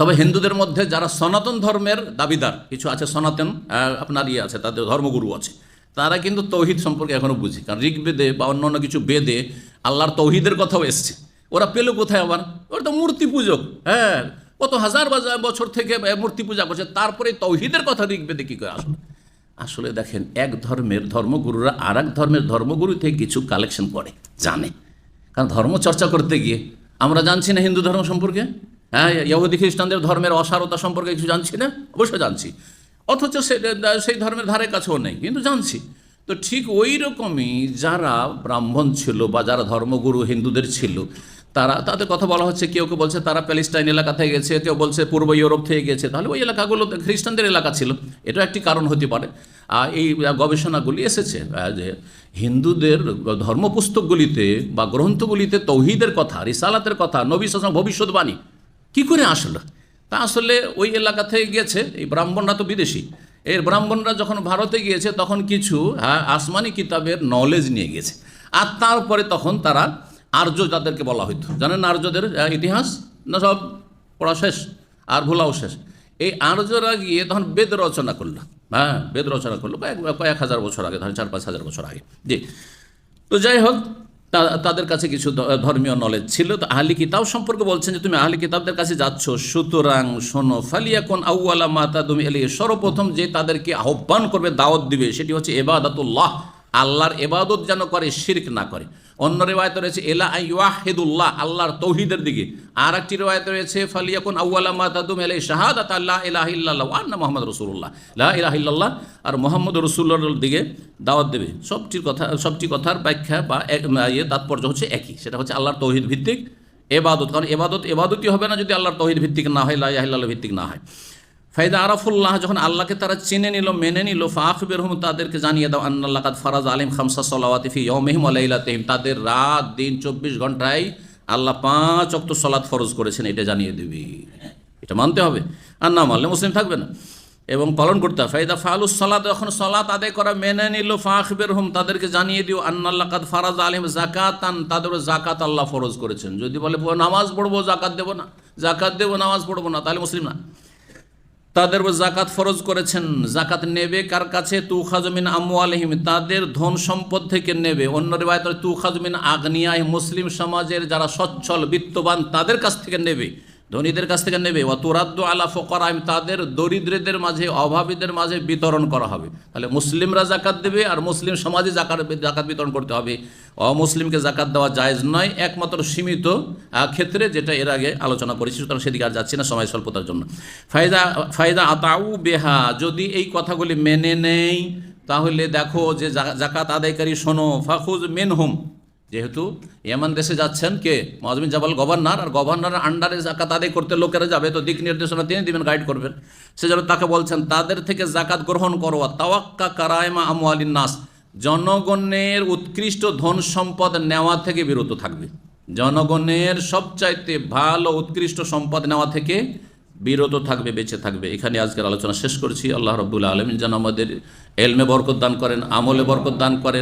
তবে হিন্দুদের মধ্যে যারা সনাতন ধর্মের দাবিদার, কিছু আছে সনাতন আপনার ইয়ে আছে, তাদের ধর্মগুরু আছে, তারা কিন্তু তৌহিদ সম্পর্কে এখনও বুঝি। কারণ ঋগ্বেদে বা অন্য অন্য কিছু বেদে আল্লাহর তৌহিদের কথাও এসছে। ওরা পেল কোথায় আবার? ওরা তো মূর্তি পূজক হ্যাঁ। কত হাজার বাজার বছর থেকে মূর্তি পূজা করছে, তারপরে তৌহিদের কথা ঋগ্বেদে কী করে আসলে? আসলে দেখেন, এক ধর্মের ধর্মগুরুরা আর এক ধর্মের ধর্মগুরু থেকে কিছু কালেকশন করে, জানে। কারণ ধর্ম চর্চা করতে গিয়ে, আমরা জানছি না হিন্দু ধর্ম সম্পর্কে? হ্যাঁ ইহুদি খ্রিস্টানদের ধর্মের অসারতা সম্পর্কে কিছু জানছি না? অবশ্যই জানছি। অথচ সেই ধর্মের ধারে কাছেও নেই, কিন্তু জানছি। তো ঠিক ওই রকমই যারা ব্রাহ্মণ ছিল বা যারা ধর্মগুরু হিন্দুদের ছিল, তারা, তাদের কথা বলা হচ্ছে, কেউ কেউ বলছে তারা প্যালেস্টাইন এলাকা থেকে গেছে, কেউ বলছে পূর্ব ইউরোপ থেকে গেছে, তাহলে ওই এলাকাগুলো খ্রিস্টানদের এলাকা ছিল। এটা একটি কারণ হতে পারে। আর এই গবেষণাগুলি এসেছে যে হিন্দুদের ধর্মপুস্তকগুলিতে বা গ্রন্থগুলিতে তৌহিদের কথা, রিসালাতের কথা, নবী সালাম ভবিষ্যৎবাণী কি করে আসলো? তা আসলে ওই এলাকা থেকে গেছে এই ব্রাহ্মণরা তো বিদেশি। এর ব্রাহ্মণরা যখন ভারতে গিয়েছে, তখন কিছু হ্যাঁ আসমানি কিতাবের নলেজ নিয়ে গেছে আর তারপরে তখন তারা আর্য যাদেরকে বলা হইতো। জানেন আর্যদের ইতিহাস? না সব পড়া শেষ? আর ভোলাও শেষ? এই আর্যরা গিয়ে তখন বেদ রচনা করল। হ্যাঁ বেদ রচনা করল কয়েক কয়েক হাজার বছর আগে, ধরেন চার, পাঁচ হাজার বছর আগে। জি। তো যাই হোক তাদের কাছে কিছু ধর্মীয় নলেজ ছিল। তো আহলি কিতাব সম্পর্কে বলছেন যে, তুমি আহলি কিতাবদের কাছে যাচ্ছ। সুতরাং শোনো ফালিয়া কোন আউ্লা মাতা তুমি এলিয়ে সর্বপ্রথম যে তাদেরকে আহ্বান করবে, দাওয়াত দিবে, সেটি হচ্ছে এবাদাতুল্লাহ আল্লাহর এবাদত যেন করে, শিরক না করে। অন্য রেওয়ায়ত রয়েছে, এলা ওয়াহেদুল্লাহ আল্লাহর তৌহিদের দিকে। আর একটি রেওয়ায়ত রয়েছে, ফালিয়াকুন আউ্লা মাতাদুম এলে শাহাদাত আল্লাহ ইলাহ ইল্লাল্লাহ আন্না মোহাম্মদ রসুল্লাহ লা ইলাহ ইল্লাল্লাহ, আর মোহাম্মদ রসুল্লাহর দিকে দাওয়াত দেবে। সবটির কথা, সবটি কথার ব্যাখ্যা বা ইয়ে তাৎপর্য হচ্ছে একই। সেটা হচ্ছে আল্লাহর তৌহিদ ভিত্তিক এবাদত কারণ এবাদত এবাদতই হবে না যদি আল্লাহর তৌহিদ ভিত্তিক না হয়, লা ইলাহা ভিত্তিক না হয়। ফাইদা আরাফুল্লাহ যখন আল্লাহকে তারা চিনে নিল, মেনে নিল ফাখবের হুম তাদেরকে জানিয়ে দাও কাদ ফারাজ আলিম খামসা সলাওয়াতিফি ইয়মেহিম আলাইলাতিহিম তাদের রাত, দিন, চব্বিশ ঘন্টায় আল্লাহ পাঁচ অক্ত সলাৎ ফরজ করেছেন, এটা জানিয়ে দিবি। এটা মানতে হবে, আর না মানলে মুসলিম থাকবে না। এবং পালন করতে হবে। ফাইদা ফালুস সলাত, যখন সলাত আদায় করা, মেনে নিল ফাখবের হুম তাদেরকে জানিয়ে দিও, আন্নাল্লাহ কাদ ফারাজ আলিম জাকাতান তাদেরও জাকাত আল্লাহ ফরজ করেছেন। যদি বলে, নামাজ পড়ব জাকাত দেবো না জাকাত দেবো, নামাজ পড়ব না তাহলে মুসলিম না। তাদের জাকাত ফরজ করেছেন। জাকাত নেবে কার কাছে? তু খাজমিন আমু আলহিম তাদের ধন সম্পদ থেকে নেবে। অন্য রেবায় তু খাজমিন আগ্নিয়ায় মুসলিম সমাজের যারা সচ্ছল, বিত্তবান, তাদের কাছ থেকে নেবে। ধনীদের কাছ থেকে নেবে। অতুরাদ্দ আলা ফকরাইম, তাদের দরিদ্রদের মাঝে, অভাবীদের মাঝে বিতরণ করা হবে। তাহলে মুসলিমরা জাকাত দেবে আর মুসলিম সমাজে জাকাত জাকাত বিতরণ করতে হবে। অমুসলিমকে জাকাত দেওয়া জায়েজ নয়, একমাত্র সীমিত ক্ষেত্রে যেটা এর আগে আলোচনা করেছি, সুতরাং সেদিকে আর যাচ্ছি না, সময় স্বল্পতার জন্য। ফায়দা ফায়দা আতাউ বেহা, যদি এই কথাগুলি মেনে নেই, তাহলে দেখো যে জাকাত আদায়কারী শোনো, ফাখুজ মেনহুম। যেহেতু এমন দেশে যাচ্ছেন কে? মজমিন জাবাল গভর্নর, আর গভর্নরের আন্ডারে জাকাত আদায় করতে লোকেরা যাবে, তো দিক নির্দেশনা তিনি দিবেন গাইড করবেন। সেজন্য তাকে বলছেন, তাদের থেকে জাকাত গ্রহণ করো তাওয়াক্কা কারায়মা আমু নাস। জনগণের উৎকৃষ্ট ধন সম্পদ নেওয়া থেকে বিরত থাকবে। জনগণের সবচাইতে ভালো উৎকৃষ্ট সম্পদ নেওয়া থেকে বিরত থাকবে, বেঁচে থাকবে। এখানে আজকের আলোচনা শেষ করছি। আল্লাহ রব্বুল আলমিন যেন আমাদের এলমে বরকত দান করেন, আমলে বরকত দান করেন।